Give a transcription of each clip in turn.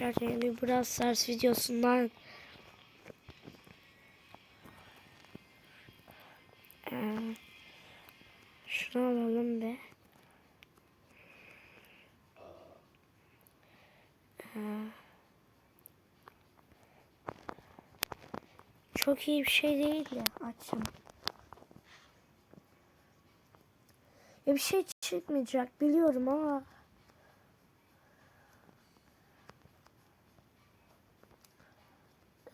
arkadaşlar yeni Brawl Stars videosundan ee, şunu alalım be. Ee, çok iyi bir şey değil ya açım. Ya bir şey çıkmayacak biliyorum ama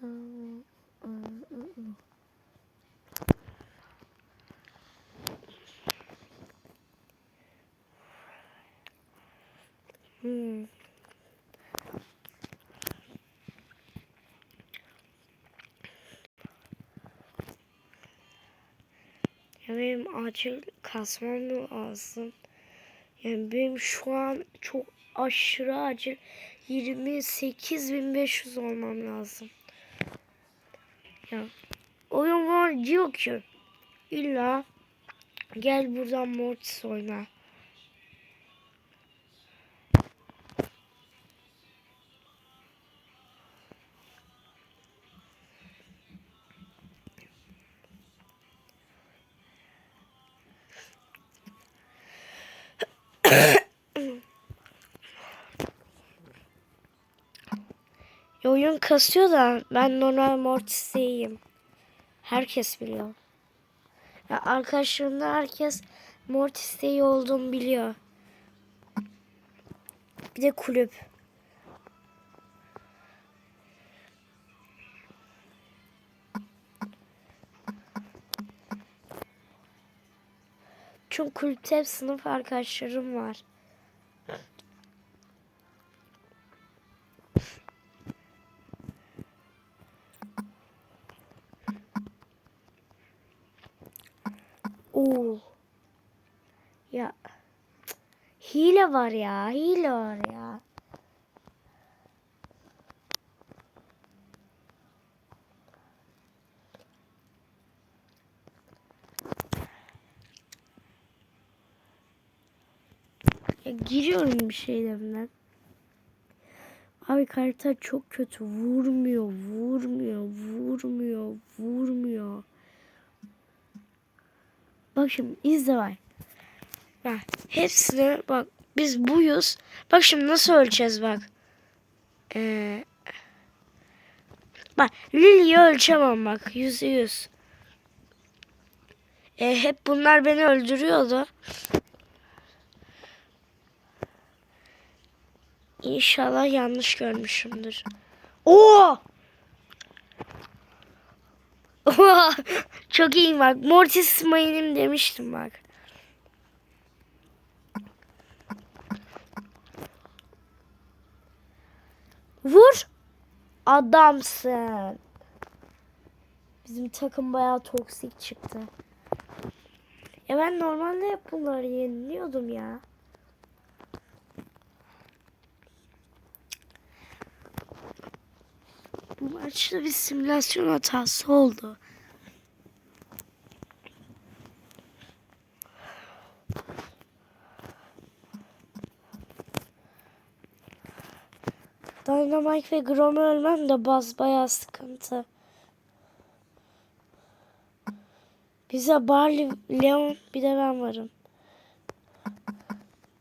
Hmm. Ya benim acil kasmam lazım. Yani benim şu an çok aşırı acil 28.500 olmam lazım. Ya oyun var diyor ki illa gel buradan Mortis oyna. Oyun kasıyor da ben normal Mortis'teyim. Herkes biliyor. Ya arkadaşlarımda herkes Mortis'te iyi olduğumu biliyor. Bir de kulüp. Çünkü kulüpte hep sınıf arkadaşlarım var. Var ya, hile var ya. Ya giriyorum bir şeyden ben. Abi karta çok kötü. Vurmuyor, vurmuyor, vurmuyor, vurmuyor. Bak şimdi izle bak. Bak hepsini bak biz buyuz. Bak şimdi nasıl öleceğiz bak. Ee, bak Lily'yi ölçemem bak yüzde yüz. Ee, hep bunlar beni öldürüyordu. İnşallah yanlış görmüşümdür. Oo! Çok iyi bak. Mortis main'im demiştim bak. Vur. Adamsın. Bizim takım bayağı toksik çıktı. Ya ben normalde hep bunları yeniliyordum ya. Bu maçta bir simülasyon hatası oldu. Dynamite ve Grom'u ölmem de baz bayağı sıkıntı. Bize Barley, Leon bir de ben varım.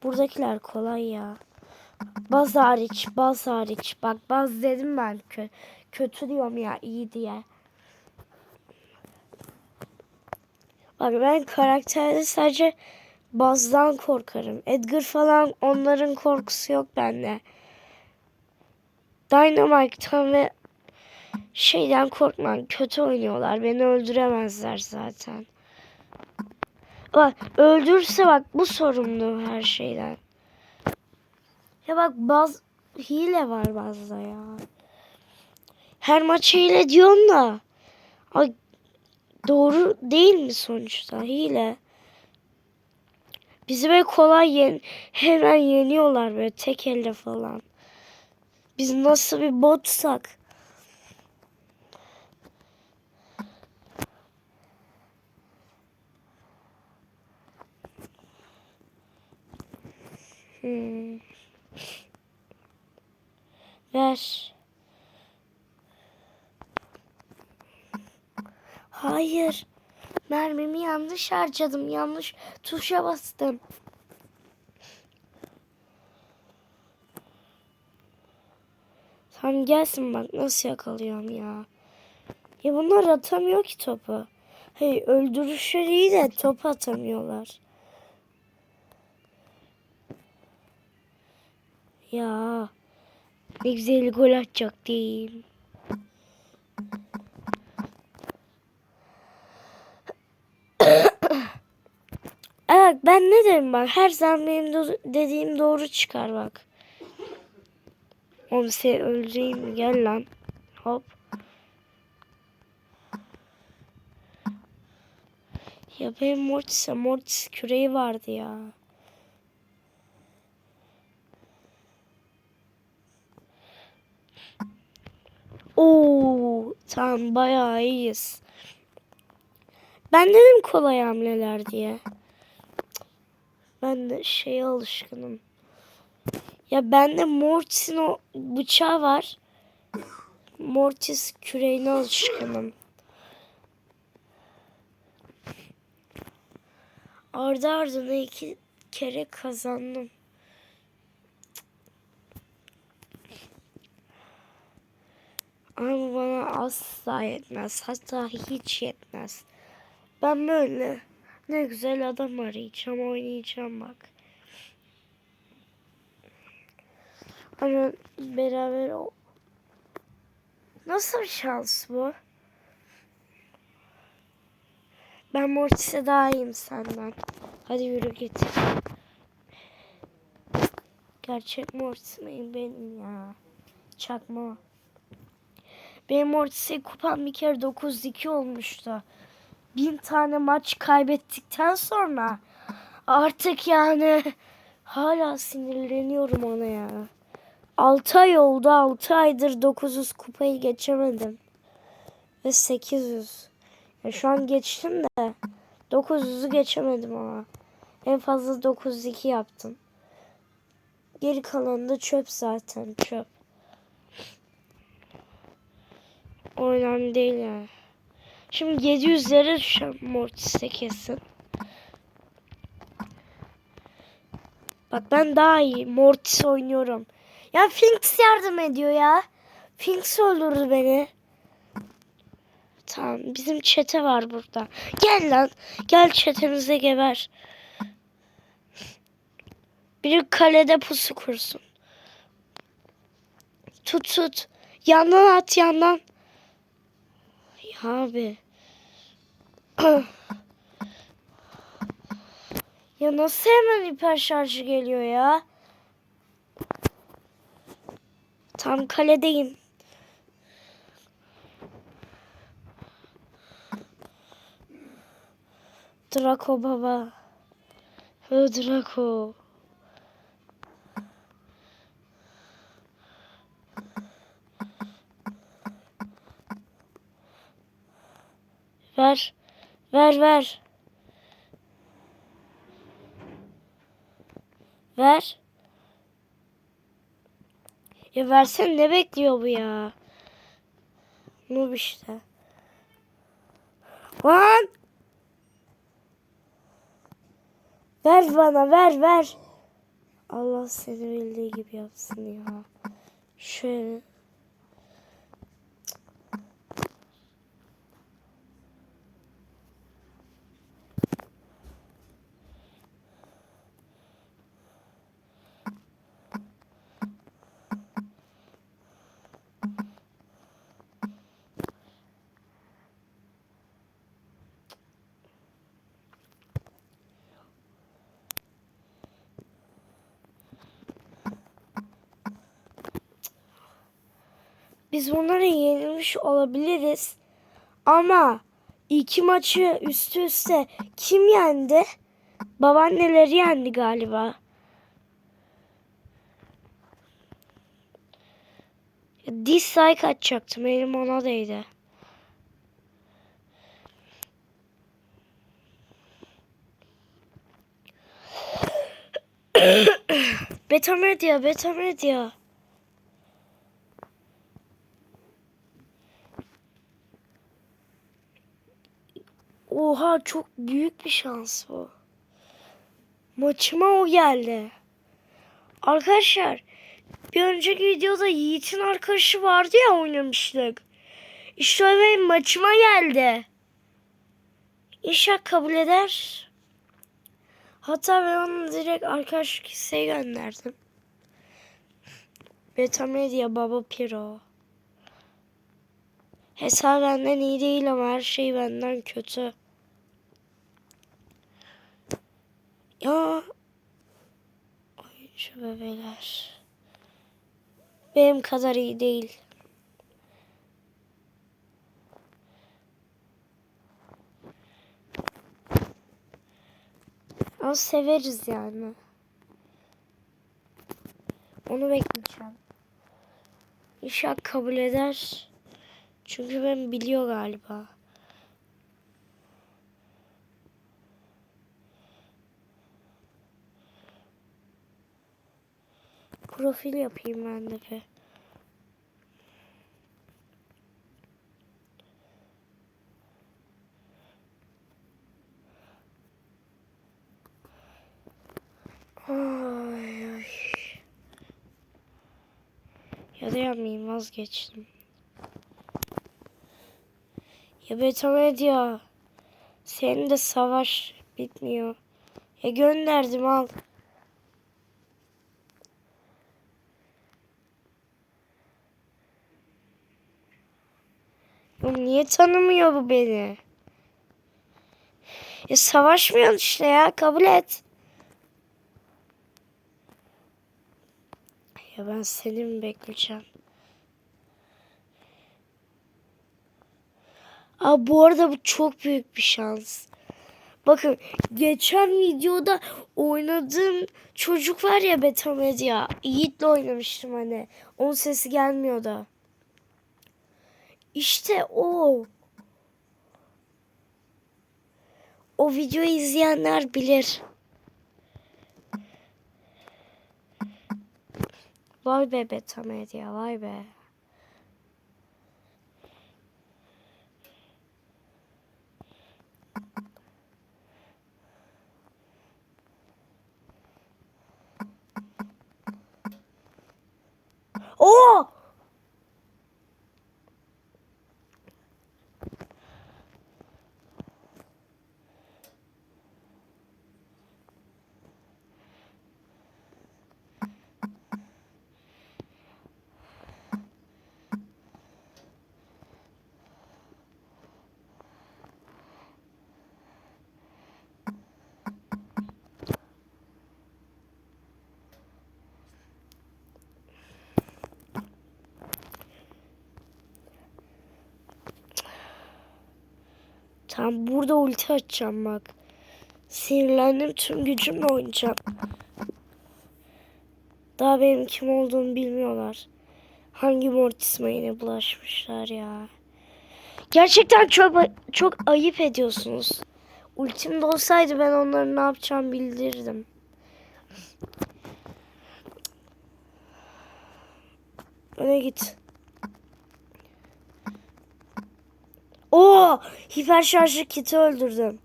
Buradakiler kolay ya. Baz hariç, baz hariç. Bak baz dedim ben. Kö kötü diyorum ya iyi diye. Bak ben karakterde sadece bazdan korkarım. Edgar falan onların korkusu yok bende. Dynamite'tan ve şeyden korkmam. Kötü oynuyorlar. Beni öldüremezler zaten. Bak öldürse bak bu sorumlu her şeyden. Ya bak baz hile var bazda ya. Her maç hile diyorsun da. Ay, doğru değil mi sonuçta hile? Bizi böyle kolay yen hemen yeniyorlar böyle tek elle falan. Biz nasıl bir botsak. Hmm. Ver. Hayır. Mermimi yanlış harcadım. Yanlış tuşa bastım. Tam gelsin bak nasıl yakalıyorum ya. Ya bunlar atamıyor ki topu. Hey öldürüşleri iyi de top atamıyorlar. Ya ne güzel gol atacak değil. Evet ben ne derim bak her zaman benim do- dediğim doğru çıkar bak. Oğlum seni öldüreyim mi? Gel lan. Hop. Ya benim Mortis'e Mortis küreği vardı ya. Oo, tamam bayağı iyiyiz. Ben dedim kolay hamleler diye. Ben de şeye alışkınım. Ya bende Mortis'in o bıçağı var. Mortis küreğine alışkınım. Ardı ardına iki kere kazandım. Ama bana asla yetmez. Hatta hiç yetmez. Ben böyle ne güzel adam arayacağım, oynayacağım bak. Ama beraber o... Nasıl bir şans bu? Ben Mortis'e daha iyiyim senden. Hadi yürü git. Gerçek Mortis miyim benim ya? Çakma. Benim Mortis'e kupam bir kere 9-2 olmuştu. Bin tane maç kaybettikten sonra artık yani hala sinirleniyorum ona ya. 6 ay oldu 6 aydır 900 kupayı geçemedim. Ve 800. Ya şu an geçtim de 900'ü geçemedim ama. En fazla 902 yaptım. Geri kalanı da çöp zaten çöp. O değil yani. Şimdi 700'lere düşeceğim Mortis'e kesin. Bak ben daha iyi Mortis oynuyorum. Ya Finks yardım ediyor ya. Finks öldürdü beni. Tamam bizim çete var burada. Gel lan. Gel çetemize geber. Biri kalede pusu kursun. Tut tut. Yandan at yandan. Ya abi. ya nasıl hemen hiper şarjı geliyor ya? Tam kaledeyim. Draco baba. Ö Draco. Ver. Ver ver. Ver. Ya versen ne bekliyor bu ya? Noob işte. Lan! Ver bana ver ver. Allah seni bildiği gibi yapsın ya. Şöyle. Biz onlara yenilmiş olabiliriz. Ama iki maçı üst üste kim yendi? Babaanneleri yendi galiba. Dislike atacaktım. Elim ona değdi. beta medya, Oha çok büyük bir şans bu. Maçıma o geldi. Arkadaşlar bir önceki videoda Yiğit'in arkadaşı vardı ya oynamıştık. İşte o benim maçıma geldi. İnşallah kabul eder. Hatta ben onu direkt arkadaşlık isteği gönderdim. Beta Media Baba Piro. Hesap benden iyi değil ama her şey benden kötü. Ya. Şu bebeler. Benim kadar iyi değil. Ama severiz yani. Onu bekleyeceğim. İnşallah kabul eder. Çünkü ben biliyor galiba. Profil yapayım ben de bir. Ay, ay. Ya da yapmayayım vazgeçtim. Ya Beta Medya. Senin de savaş bitmiyor. Ya gönderdim al. Niye tanımıyor bu beni? Ya savaşmıyorsun işte ya kabul et. Ya ben seni mi bekleyeceğim? Aa, bu arada bu çok büyük bir şans. Bakın geçen videoda oynadığım çocuk var ya Beta Media. Yiğit'le oynamıştım hani. Onun sesi gelmiyordu. İşte o. O videoyu izleyenler bilir. Vay be Beta Media vay be. Oo! Tamam burada ulti açacağım bak. Sinirlendim tüm gücümle oynayacağım. Daha benim kim olduğumu bilmiyorlar. Hangi mortisma yine bulaşmışlar ya. Gerçekten çok çok ayıp ediyorsunuz. Ultimde olsaydı ben onların ne yapacağımı bildirirdim. Öne git. Oo, hiper şarjı kiti öldürdüm.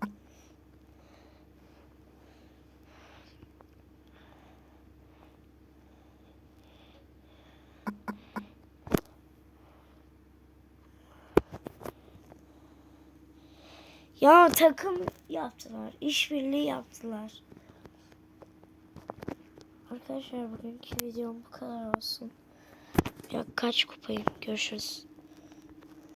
Ya takım yaptılar. işbirliği yaptılar. Arkadaşlar bugünkü videom bu kadar olsun. Ya kaç kupayım? Görüşürüz.